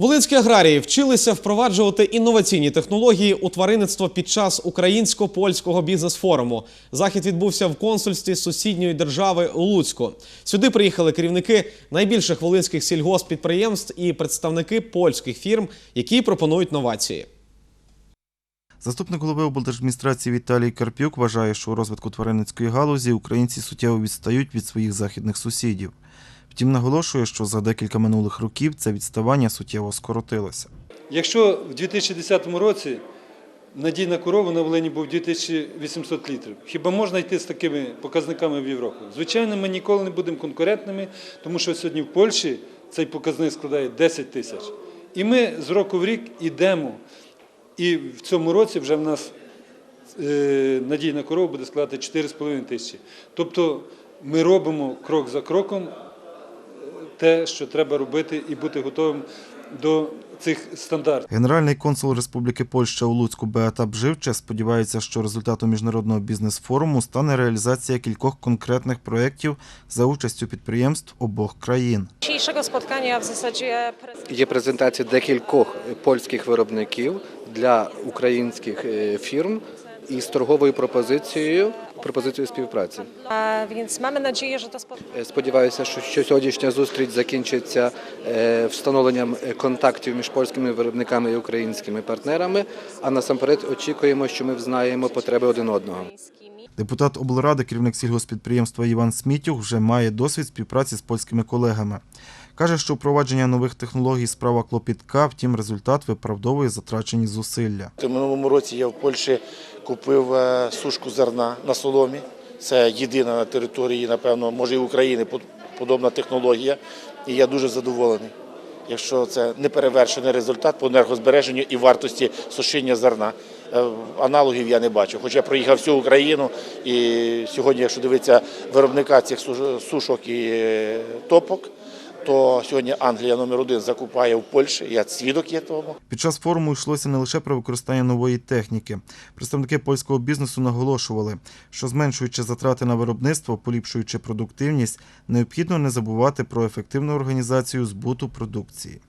Волинські аграрії вчилися впроваджувати інноваційні технології у тваринництво під час українсько-польського бізнес-форуму. Захід відбувся в консульстві сусідньої держави у Луцьку. Сюди приїхали керівники найбільших волинських сільгосппідприємств і представники польських фірм, які пропонують новації. Заступник голови облдержадміністрації Віталій Карпюк вважає, що у розвитку тваринницької галузі українці суттєво відстають від своїх західних сусідів. Втім, наголошує, що за декілька минулих років це відставання суттєво скоротилося. Якщо в 2010 році надійна корова на Волині був 2800 літрів, хіба можна йти з такими показниками в Європу? Звичайно, ми ніколи не будемо конкурентними, тому що сьогодні в Польщі цей показник складає 10 тисяч. І ми з року в рік йдемо. І в цьому році вже в нас е, надійна корова буде складати 4,5 тисячі. Тобто ми робимо крок за кроком те, що треба робити, і бути готовим до цих стандартів. Генеральний консул Республіки Польща у Луцьку Беата Бживче сподівається, що результатом міжнародного бізнес-форуму стане реалізація кількох конкретних проєктів за участю підприємств обох країн. Є презентація декількох польських виробників для українських е, фірм із торговою пропозицією пропозицією співпраці. Więc mamy nadzieję, że to Сподіваюся, що, сьогоднішня зустріч закінчиться е, встановленням е, контактів між польськими виробниками і українськими партнерами. А насамперед очікуємо, що ми взнаємо потреби один одного. Депутат облради, керівник сільгоспідприємства Іван Смітюх вже має досвід співпраці з польськими колегами. Каже, що впровадження нових технологій справа клопітка, втім результат виправдовує затрачені зусилля. В минулому році я в Польщі купив е, сушку зерна на соломі. Це єдина на території, напевно, може і України подобна технологія. І я дуже задоволений. Якщо це неперевершений результат по енергозбереженню і вартості сушіння зерна. Е, Аналогів я не бачу. Хоча я проїхав всю Україну, і сьогодні, якщо дивитися виробника цих сушок і е, топок, то сьогодні Англія номер один закупає в Польщі. Я свідок є тому. Під час форуму йшлося не лише про використання нової техніки. Представники польського бізнесу наголошували, що зменшуючи затрати на виробництво, поліпшуючи продуктивність, необхідно не забувати про ефективну організацію збуту продукції.